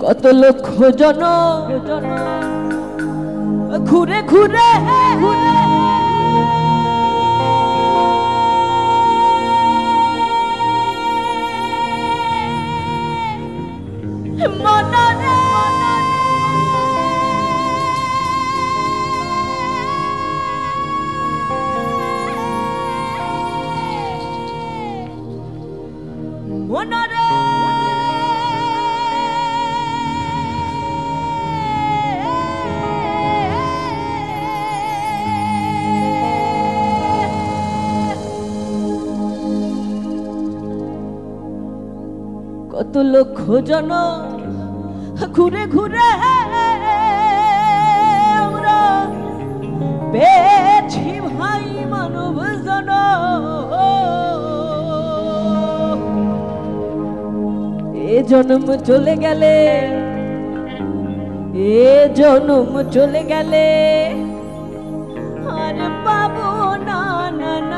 কত লক্ষ জন ঘুরে ঘুরে মনরে কত লক্ষ জন ঘুরে ঘুরে আমরা পেয়েছি ভাই মানব জন। এ জন্ম চলে গেলে, এ জন্ম চলে গেলে, আর পাবো না না।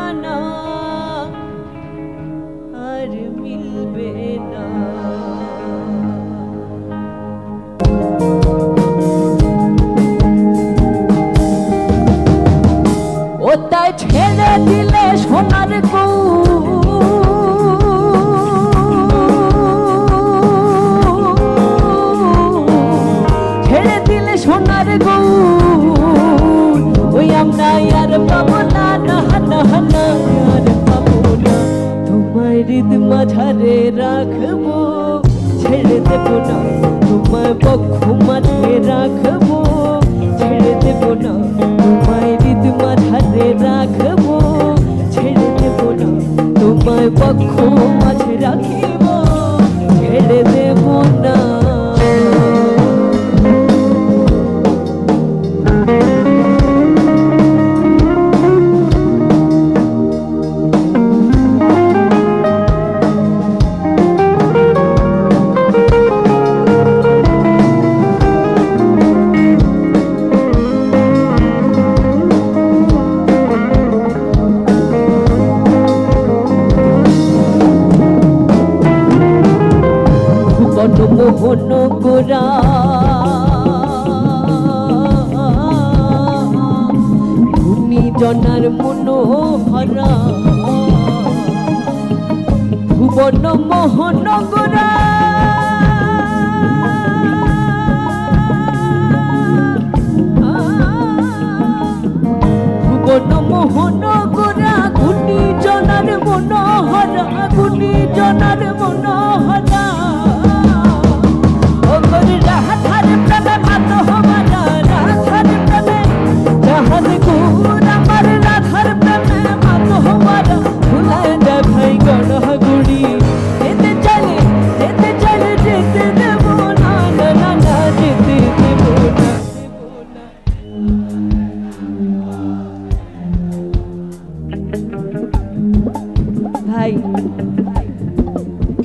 মাঝারে রাখব। ছেড়ে দেবো না, তোমায় পক্ষ মাঝে রাখব। ছেড়ে দেবো না, তোমায় হৃদ মাঝারে রাখব। ছেড়ে দেবো না, তোমায় পক্ষ গোরা ধুনি জনার মনোহরা। ভুবন মোহন গোরা ভুবন মোহন গোরা গুনি জনার মনোহরা গুনি জনার মনোহরা।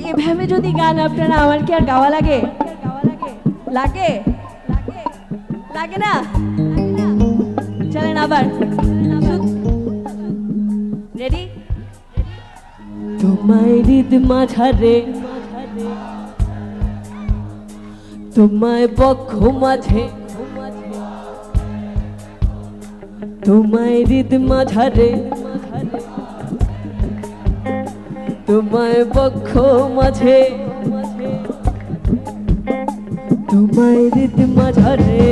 এভাবে যদি গান আপনারা আমার কি আর গাওয়া লাগে? লাগে? লাগে না? চলেন আবার। রেডি তোমায় হৃদ মাঝারে, তোমায় বক্ষ মাঝে, তোমায় হৃদ মাঝারে। তোমায় বক্ষ মাঝে। তোমায় রীত মাঝারে